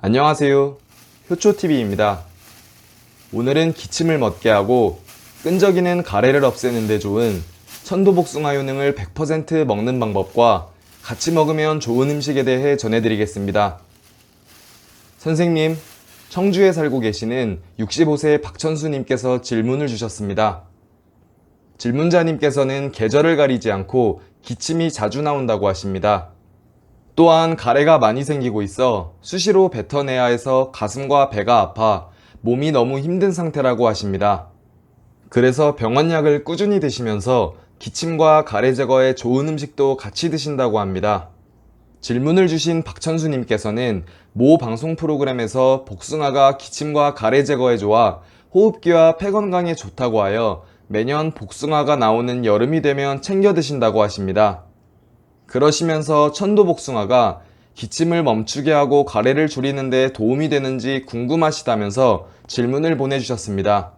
안녕하세요. 효초TV입니다. 오늘은 기침을 멎게 하고 끈적이는 가래를 없애는 데 좋은 천도복숭아 효능을 100% 먹는 방법과 같이 먹으면 좋은 음식에 대해 전해드리겠습니다. 선생님, 청주에 살고 계시는 65세 박천수님께서 질문을 주셨습니다. 질문자님께서는 계절을 가리지 않고 기침이 자주 나온다고 하십니다. 또한 가래가 많이 생기고 있어 수시로 뱉어내야 해서 가슴과 배가 아파 몸이 너무 힘든 상태라고 하십니다. 그래서 병원약을 꾸준히 드시면서 기침과 가래 제거에 좋은 음식도 같이 드신다고 합니다. 질문을 주신 박천수님께서는 모 방송 프로그램에서 복숭아가 기침과 가래 제거에 좋아 호흡기와 폐 건강에 좋다고 하여 매년 복숭아가 나오는 여름이 되면 챙겨 드신다고 하십니다. 그러시면서 천도복숭아가 기침을 멈추게 하고 가래를 줄이는 데 도움이 되는지 궁금하시다면서 질문을 보내주셨습니다.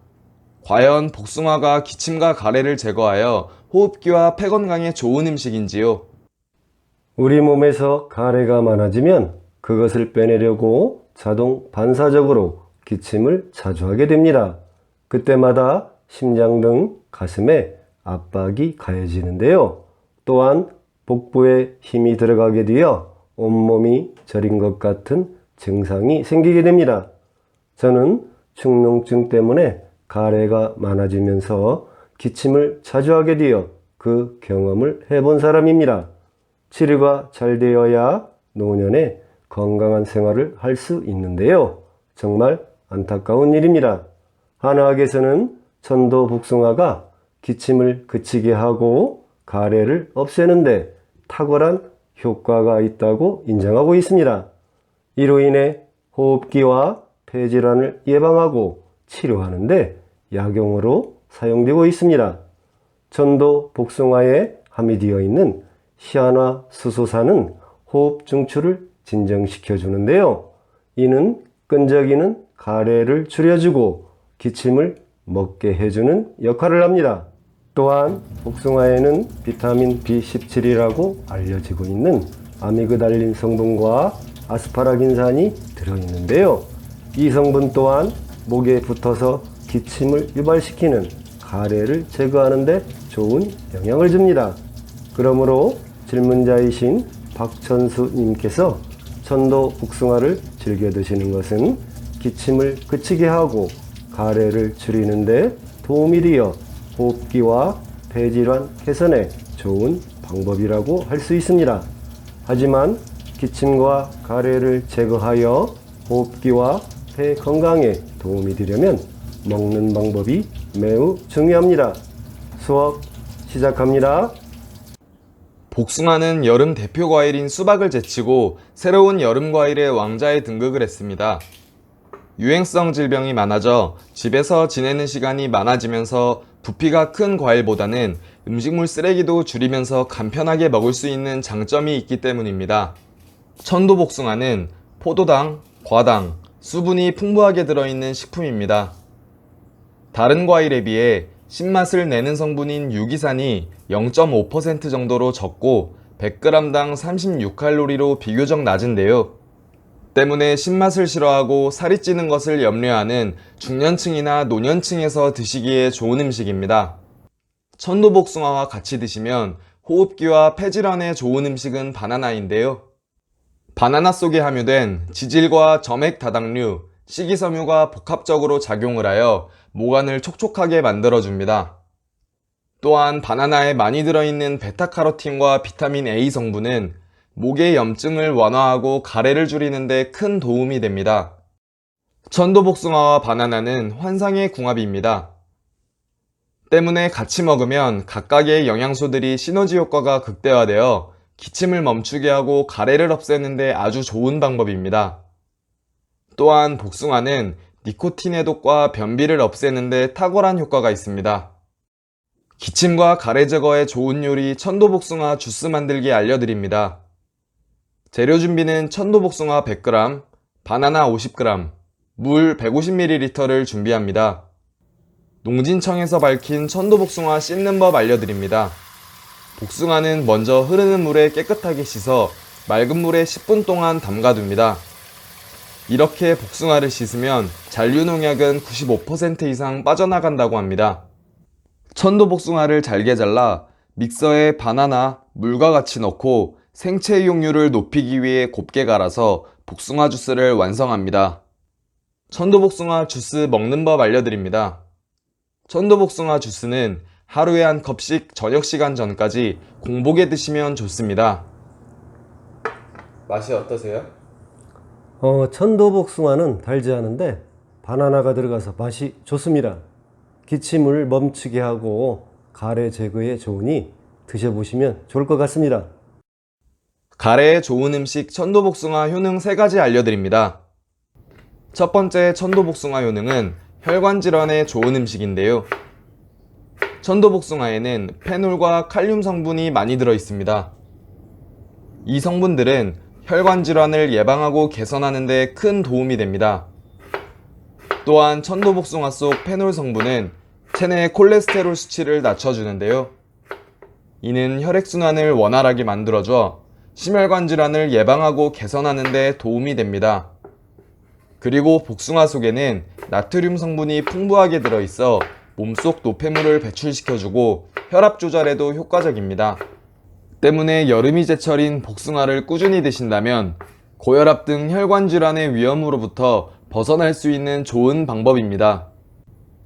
과연 복숭아가 기침과 가래를 제거하여 호흡기와 폐 건강에 좋은 음식인지요? 우리 몸에서 가래가 많아지면 그것을 빼내려고 자동 반사적으로 기침을 자주 하게 됩니다. 그때마다 심장 등 가슴에 압박이 가해지는데요. 또한 복부에 힘이 들어가게 되어 온몸이 저린 것 같은 증상이 생기게 됩니다. 저는 축농증 때문에 가래가 많아지면서 기침을 자주 하게 되어 그 경험을 해본 사람입니다. 치료가 잘 되어야 노년에 건강한 생활을 할 수 있는데요. 정말 안타까운 일입니다. 한의학에서는 천도 복숭아가 기침을 그치게 하고 가래를 없애는데 탁월한 효과가 있다고 인정하고 있습니다. 이로 인해 호흡기와 폐질환을 예방하고 치료하는데 약용으로 사용되고 있습니다. 전도 복숭아에 함이 되어 있는 시아나 수소산은 호흡 중추를 진정시켜 주는데요. 이는 끈적이는 가래를 줄여주고 기침을 먹게 해주는 역할을 합니다. 또한 복숭아에는 비타민 B17이라고 알려지고 있는 아미그달린 성분과 아스파라긴산이 들어있는데요. 이 성분 또한 목에 붙어서 기침을 유발시키는 가래를 제거하는 데 좋은 영향을 줍니다. 그러므로 질문자이신 박천수님께서 천도 복숭아를 즐겨 드시는 것은 기침을 그치게 하고 가래를 줄이는데 도움이 되어 호흡기와 폐질환 개선에 좋은 방법이라고 할 수 있습니다. 하지만 기침과 가래를 제거하여 호흡기와 폐 건강에 도움이 되려면 먹는 방법이 매우 중요합니다. 수업 시작합니다. 복숭아는 여름 대표 과일인 수박을 제치고 새로운 여름 과일의 왕자에 등극을 했습니다. 유행성 질병이 많아져 집에서 지내는 시간이 많아지면서 부피가 큰 과일보다는 음식물 쓰레기도 줄이면서 간편하게 먹을 수 있는 장점이 있기 때문입니다. 천도복숭아는 포도당, 과당, 수분이 풍부하게 들어있는 식품입니다. 다른 과일에 비해 신맛을 내는 성분인 유기산이 0.5% 정도로 적고 100g당 36칼로리로 비교적 낮은데요. 때문에 신맛을 싫어하고 살이 찌는 것을 염려하는 중년층이나 노년층에서 드시기에 좋은 음식입니다. 천도복숭아와 같이 드시면 호흡기와 폐질환에 좋은 음식은 바나나인데요. 바나나 속에 함유된 지질과 점액 다당류, 식이섬유가 복합적으로 작용을 하여 모관을 촉촉하게 만들어줍니다. 또한 바나나에 많이 들어있는 베타카로틴과 비타민 A 성분은 목의 염증을 완화하고 가래를 줄이는데 큰 도움이 됩니다. 천도복숭아와 바나나는 환상의 궁합입니다. 때문에 같이 먹으면 각각의 영양소들이 시너지 효과가 극대화되어 기침을 멈추게 하고 가래를 없애는데 아주 좋은 방법입니다. 또한 복숭아는 니코틴 해독과 변비를 없애는데 탁월한 효과가 있습니다. 기침과 가래 제거에 좋은 요리 천도복숭아 주스 만들기 알려드립니다. 재료 준비는 천도복숭아 100g, 바나나 50g, 물 150ml를 준비합니다. 농진청에서 밝힌 천도복숭아 씻는 법 알려드립니다. 복숭아는 먼저 흐르는 물에 깨끗하게 씻어 맑은 물에 10분 동안 담가둡니다. 이렇게 복숭아를 씻으면 잔류 농약은 95% 이상 빠져나간다고 합니다. 천도 복숭아를 잘게 잘라 믹서에 바나나, 물과 같이 넣고 생체 이용률을 높이기 위해 곱게 갈아서 복숭아 주스를 완성합니다. 천도 복숭아 주스 먹는 법 알려드립니다. 천도 복숭아 주스는 하루에 한 컵씩 저녁 시간 전까지 공복에 드시면 좋습니다. 맛이 어떠세요? 어, 천도복숭아는 달지 않은데 바나나가 들어가서 맛이 좋습니다. 기침을 멈추게 하고 가래 제거에 좋으니 드셔보시면 좋을 것 같습니다. 가래에 좋은 음식 천도복숭아 효능 3가지 알려드립니다. 첫 번째 천도복숭아 효능은 혈관 질환에 좋은 음식인데요. 천도복숭아에는 페놀과 칼륨 성분이 많이 들어 있습니다. 이 성분들은 혈관 질환을 예방하고 개선하는 데 큰 도움이 됩니다. 또한 천도복숭아 속 페놀 성분은 체내 콜레스테롤 수치를 낮춰주는데요. 이는 혈액순환을 원활하게 만들어줘 심혈관 질환을 예방하고 개선하는 데 도움이 됩니다. 그리고 복숭아 속에는 나트륨 성분이 풍부하게 들어있어 몸속 노폐물을 배출시켜주고 혈압 조절에도 효과적입니다. 때문에 여름이 제철인 복숭아를 꾸준히 드신다면 고혈압 등 혈관 질환의 위험으로부터 벗어날 수 있는 좋은 방법입니다.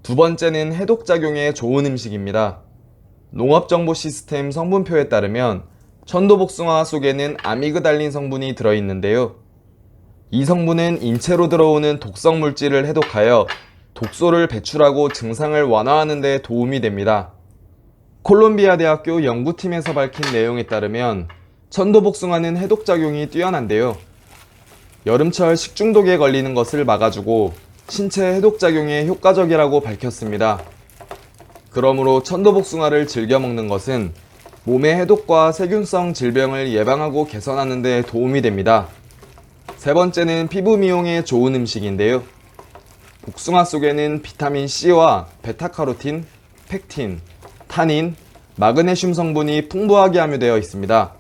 두 번째는 해독작용에 좋은 음식입니다. 농업정보 시스템 성분표에 따르면 천도복숭아 속에는 아미그달린 성분이 들어있는데요. 이 성분은 인체로 들어오는 독성 물질을 해독하여 독소를 배출하고 증상을 완화하는 데 도움이 됩니다. 콜롬비아 대학교 연구팀에서 밝힌 내용에 따르면 천도복숭아는 해독작용이 뛰어난데요. 여름철 식중독에 걸리는 것을 막아주고 신체 해독작용에 효과적이라고 밝혔습니다. 그러므로 천도복숭아를 즐겨 먹는 것은 몸의 해독과 세균성 질병을 예방하고 개선하는 데 도움이 됩니다. 세 번째는 피부 미용에 좋은 음식인데요. 복숭아 속에는 비타민 C와 베타카로틴, 펙틴, 타닌, 마그네슘 성분이 풍부하게 함유되어 있습니다.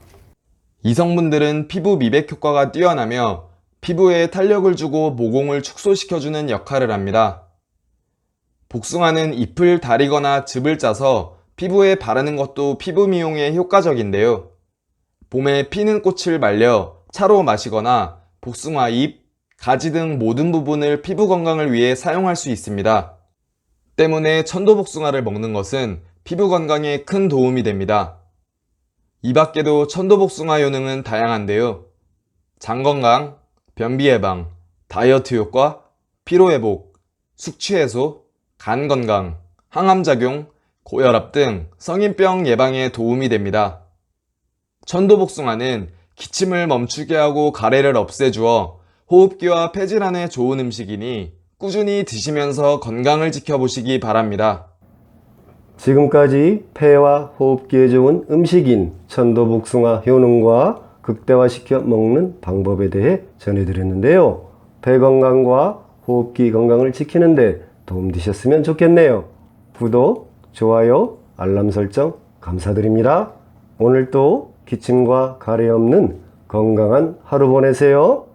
이 성분들은 피부 미백 효과가 뛰어나며 피부에 탄력을 주고 모공을 축소시켜주는 역할을 합니다. 복숭아는 잎을 다리거나 즙을 짜서 피부에 바르는 것도 피부 미용에 효과적인데요. 봄에 피는 꽃을 말려 차로 마시거나 복숭아 잎, 가지 등 모든 부분을 피부 건강을 위해 사용할 수 있습니다. 때문에 천도복숭아를 먹는 것은 피부 건강에 큰 도움이 됩니다. 이 밖에도 천도복숭아 효능은 다양한데요. 장 건강, 변비 예방, 다이어트 효과, 피로 회복, 숙취 해소, 간 건강, 항암 작용, 고혈압 등 성인병 예방에 도움이 됩니다. 천도복숭아는 기침을 멈추게 하고 가래를 없애주어 호흡기와 폐질환에 좋은 음식이니 꾸준히 드시면서 건강을 지켜보시기 바랍니다. 지금까지 폐와 호흡기에 좋은 음식인 천도복숭아 효능과 극대화시켜 먹는 방법에 대해 전해드렸는데요. 폐 건강과 호흡기 건강을 지키는데 도움 되셨으면 좋겠네요. 구독, 좋아요, 알람 설정 감사드립니다. 오늘도 기침과 가래 없는 건강한 하루 보내세요.